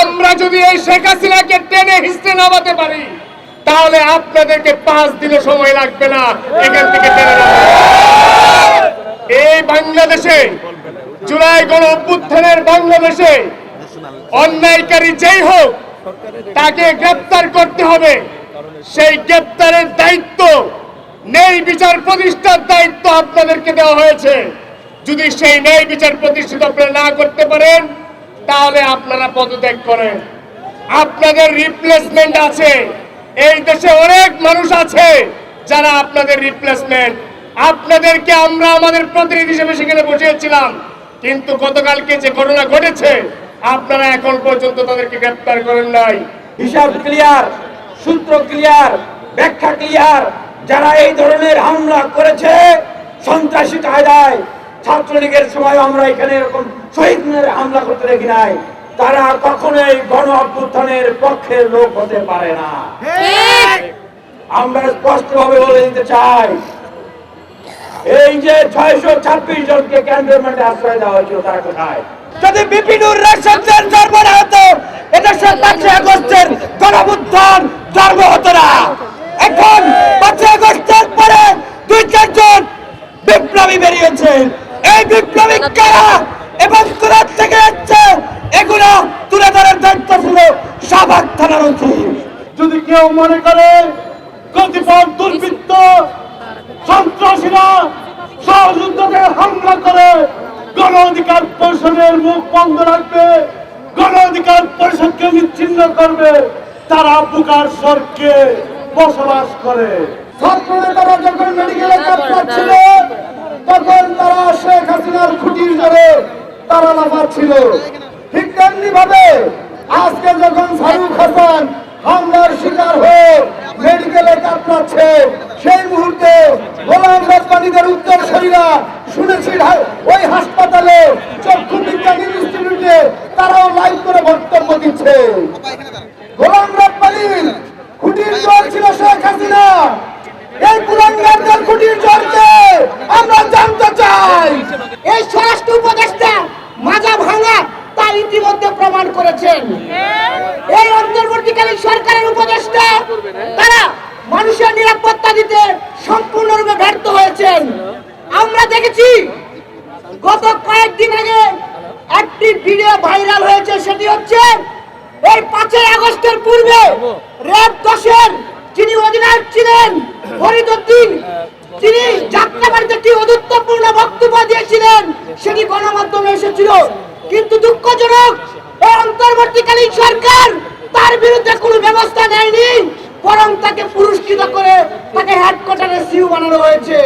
আমরা যদি এই শেখ হাসিনাকে টেনে হিস্টে নামাতে পারি, তাহলে আপনাদেরকে পাঁচ দিনে সময় লাগবে না, এখান থেকে টেনে এই বাংলাদেশে, জুলাই গণ অভ্যুত্থানের বাংলাদেশে, অন্যায়কারী যেই হোক, তাকে গ্রেপ্তার করতে হবে। সেই গ্রেপ্তারের দায়িত্ব নেই বিচার প্রতিষ্ঠার দায়িত্ব আপনাদেরকে দেওয়া হয়েছে। যদি সেই ন্যায় বিচার প্রতিষ্ঠিত আপনারা না করতে পারেন তাহলে আপনারা পদত্যাগ করেন? আপনাদের রিপ্লেসমেন্ট আছে। এই দেশে অনেক মানুষ আছে যারা আপনাদের রিপ্লেসমেন্ট আপনাদেরকে আমরা আমাদের প্রতিনিধি হিসেবে সেখানে বসিয়েছিলাম। কিন্তু গতকালকে যে ঘটনা ঘটেছে, আপনারা এখন পর্যন্ত তাদেরকে গ্রেপ্তার করেন নাই। হিসাব ক্লিয়ার সূত্র ক্লিয়ার ব্যাখ্যা ক্লিয়ার যারা এই ধরনের হামলা করেছে, সন্ত্রাসী কায়দায় ছাত্রলীগের সময় আমরা এখানে এরকম শহীদ মিনারে হামলা করতে দেখি নাই। তারা কখনোই গণ অভ্যুত্থানের পক্ষের লোক হতে পারে না। আমরা স্পষ্টভাবে বলে দিতে চাই এই যে ছয়শো ছাব্বিশ জনকে ক্যান্টনমেন্টে আশ্রয় দেওয়া হয়েছিল তারা কোথায়? যদি বিপিনুর জন্ম না হতো এদেশে পাঁচই আগস্টের গণবুত্থান জন্ম হতো না এখন পাঁচই আগস্টের পরে দুই চারজন বিপ্লবী বেরিয়েছে এই বিপ্লবী কারা এবং কোথা থেকে যাচ্ছে এগুলো তুলে ধরার দায়িত্ব ছিল সাবাক থানার উচিত যদি কেউ মনে করে কতিপয় দুর্বৃত্ত সন্ত্রাসীরা সহযোগিতাকে হামলা করে গণ অধিকার পরিষদের মুখ বন্ধ রাখবে, গণ অধিকার পরিষদকে নিচ্ছিন্ন করবে, তারা বুকার স্বর্গে বসবাস করে। ছাত্র যখন মেডিকেলে কাজ তখন তারা শেখ হাসিনার খুঁটির ধরে তারা লাফাচ্ছিল। ঠিক তেমনি ভাবে আজকে যখন ফারুক হাসান হামলার শিকার হয়ে মেডিকেলে কাতরাচ্ছে সেই মুহূর্তে গোলাম রব্বানিদের উত্তরসূরিরা শুনেছি ওই হাসপাতালে চক্ষু বিজ্ঞান ইনস্টিটিউটে তারাও লাইভ করে বক্তব্য দিচ্ছে। গোলাম রব্বানির খুঁটির জোর ছিল শেখ হাসিনা। এই কুলাঙ্গারদের খুঁটির জোরকে আমরা জানতে চাই এই স্বরাষ্ট্র উপদেষ্টা মাজা ভাঙা তা ইতিমধ্যে প্রমাণ করেছেন এই অন্তর্বর্তীকালীন সরকারের উপদেষ্টা, তারা মানুষের নিরাপত্তা দিতে সম্পূর্ণরূপে ব্যর্থ হয়েছেন। আমরা দেখেছি, গত কয়েকদিন আগে একটি ভিডিও ভাইরাল হয়েছে, সেটি হচ্ছে, এই পাঁচই আগস্টের পূর্বে র্যাব দশের যিনি অধিনায়ক ছিলেন ফরিদুদ্দিন তিনি যাত্রাবাড়িতে একটি অদুত্বপূর্ণ বক্তব্য দিয়েছিলেন, সেটি গণমাধ্যমে এসেছিল। কিন্তু দুঃখজনক অন্তর্বর্তীকালীন সরকার তার বিরুদ্ধে কোনো ব্যবস্থা নেয়নি বরং তাকে পুরস্কৃত করে তাকে হেডকোয়ার্টারে সিউ বানানো হয়েছে।